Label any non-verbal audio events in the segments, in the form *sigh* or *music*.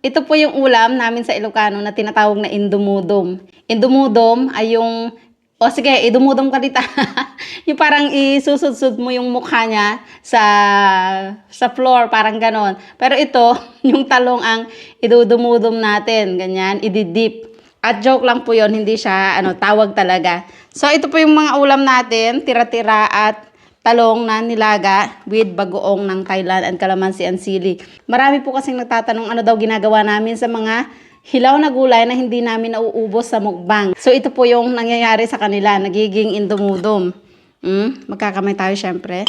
Ito po yung ulam namin sa Ilocano na tinatawag na indumudum. Indumudum ay yung, o sige, idumudum ka dito. *laughs* yung parang isusudsud mo yung mukha niya sa, sa floor, parang ganon. Pero ito, *laughs* yung talong ang idudumudum natin, ganyan, ididip. At joke lang po yon hindi siya ano, tawag talaga. So ito po yung mga ulam natin, tira-tira at talong na nilaga with bagoong ng Thailand and calamansi and sili. Marami po kasing nagtatanong ano daw ginagawa namin sa mga hilaw na gulay na hindi namin nauubos sa mukbang. So ito po yung nangyayari sa kanila, nagiging indumudum. Mm, magkakamay tayo syempre.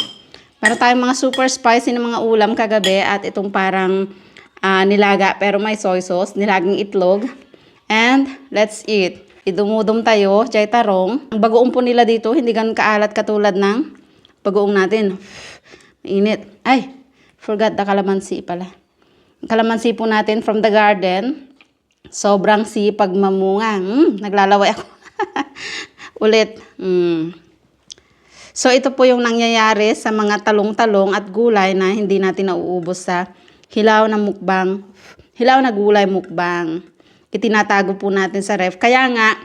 Meron tayong mga super spicy na mga ulam kagabi at itong parang ah, nilaga pero may soy sauce, nilagang itlog. And let's eat. Idumudum tayo, chay tarong. Ang bagoong po nila dito, hindi ganun kaalat katulad ng bagoong natin. Mainit. Ay, forgot the calamansi pala. Calamansi po natin from the garden. Sobrang sipag mamunga. Mm, naglalaway ako. *laughs* Ulit. Mm. So ito po yung nangyayari sa mga talong-talong at gulay na hindi natin nauubos sa hilaw na mukbang, hilaw na gulay mukbang. Itinatago po natin sa ref. Kaya nga,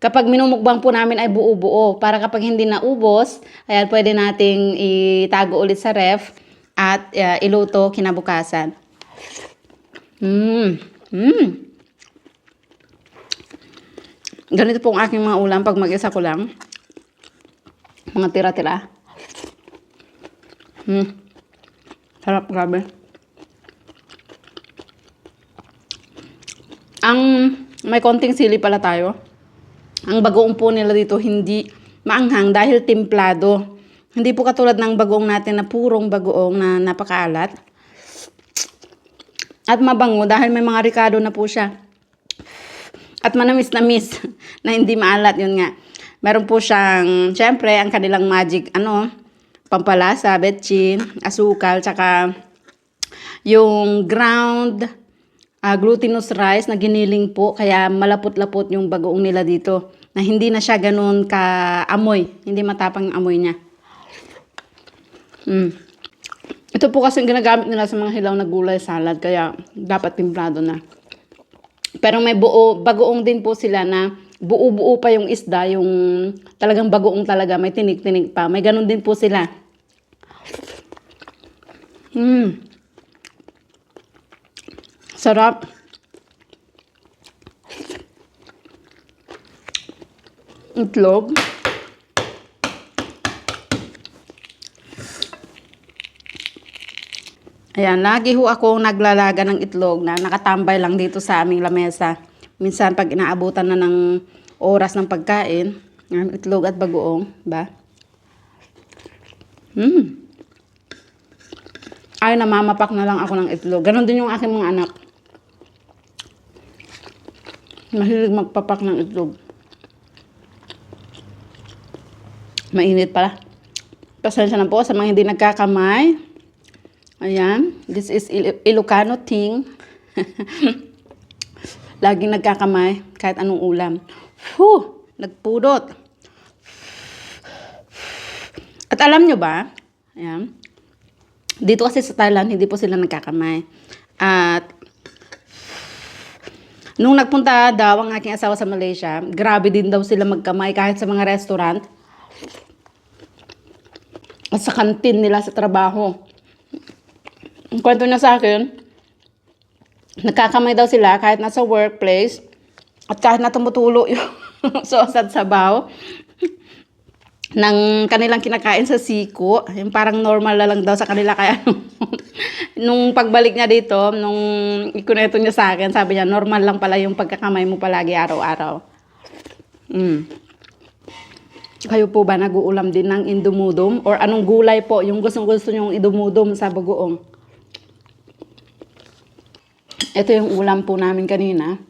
kapag minumukbang po namin ay buo-buo. Para kapag hindi naubos, ayan, pwede nating itago ulit sa ref at uh, iluto kinabukasan. Mmm. Mmm. Ganito po ang aking mga ulam pag mag-isa ko lang. Mga tira-tira. Hmm. Sarap, grabe. Ang may konting sili pala tayo. Ang bagoong po nila dito hindi maanghang dahil timplado. Hindi po katulad ng bagoong natin na purong bagoong na napakaalat. At mabango dahil may mga ricado na po siya. At manamis-namis *laughs* na hindi maalat yun nga. Meron po siyang, syempre, ang kanilang magic, ano, pampalasa, betchin, asukal, tsaka yung ground ah, glutinous rice na giniling po, kaya malapot-lapot yung bagoong nila dito. Na hindi na siya ganun ka-amoy, hindi matapang yung amoy niya. Mm. Ito po kasi yung ginagamit nila sa mga hilaw na gulay salad, kaya dapat timplado na. Pero may buo, bagoong din po sila na buo-buo pa yung isda, yung talagang bagoong talaga, may tinik-tinik pa. May ganun din po sila. Mm. Sarap. Itlog. Ayan, lagi ho ako naglalaga ng itlog na nakatambay lang dito sa aming lamesa. Minsan pag inaabutan na ng oras ng pagkain, yan, itlog at bagoong, ba? Hmm. Ay, namamapak na lang ako ng itlog. Ganon din yung aking mga anak. Mahilig magpapak ng itlog. Mainit pala. Pasensya na po sa mga hindi nagkakamay. Ayan. This is Il- Ilocano thing. *laughs* Laging nagkakamay kahit anong ulam. Whew! Nagpudot. At alam nyo ba, ayan, dito kasi sa Thailand, hindi po sila nagkakamay. At nung nagpunta daw ang aking asawa sa Malaysia, grabe din daw sila magkamay kahit sa mga restaurant. At sa kantin nila sa trabaho. Ang kwento niya sa akin, nagkakamay daw sila kahit nasa workplace at kahit na tumutulo yung *laughs* at sabaw ng kanilang kinakain sa siko. Yung parang normal na lang daw sa kanila. Kaya *laughs* nung pagbalik niya dito, nung ikuneto niya sa akin, sabi niya, normal lang pala yung pagkakamay mo palagi araw-araw. Mm. Kayo po ba nag-uulam din ng indumudum? Or anong gulay po yung gustong-gusto nyong idumudum sa bagoong? Ito yung ulam po namin kanina.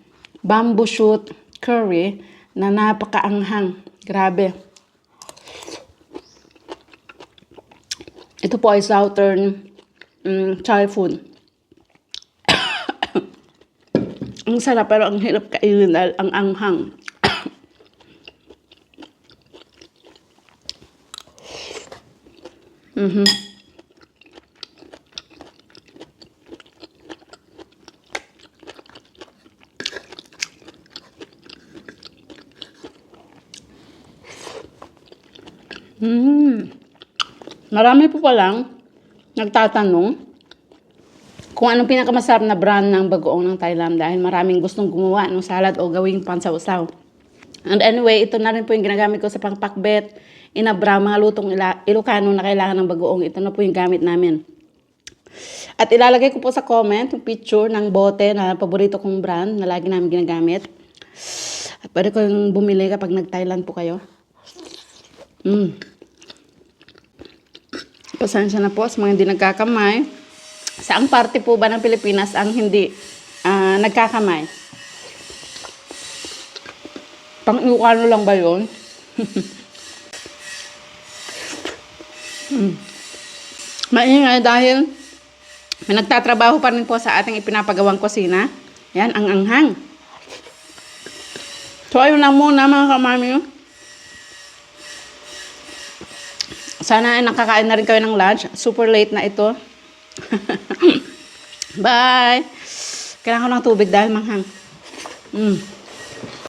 Bamboo shoot curry na napakaanghang. Grabe. Ito po ay southern um, Thai food. *coughs* ang sarap pero ang hirap kainin dahil ang anghang. *coughs* mm-hmm. Mm. Marami po palang nagtatanong kung anong pinakamasarap na brand ng bagoong ng Thailand dahil maraming gustong gumawa ng salad o gawing pansawsaw. And anyway, ito na rin po yung ginagamit ko sa pangpakbet, inabra, mga lutong Ilocano na kailangan ng bagoong. Ito na po yung gamit namin. At ilalagay ko po sa comment yung picture ng bote na paborito kong brand na lagi namin ginagamit. At pwede ko yung bumili kapag nag-Thailand po kayo. Mm. Pasensya na po sa mga hindi nagkakamay. Saang parte po ba ng Pilipinas ang hindi ah, nagkakamay? Pang-Ilocano lang ba yun? *laughs* mm. Maingay dahil may nagtatrabaho pa rin po sa ating ipinapagawang kusina. Yan, ang anghang. So, ayun lang muna mga kamami. Sana nakakain na rin kayo ng lunch. Super late na ito. *laughs* Bye! Kailangan ko ng tubig dahil manghang. Mm.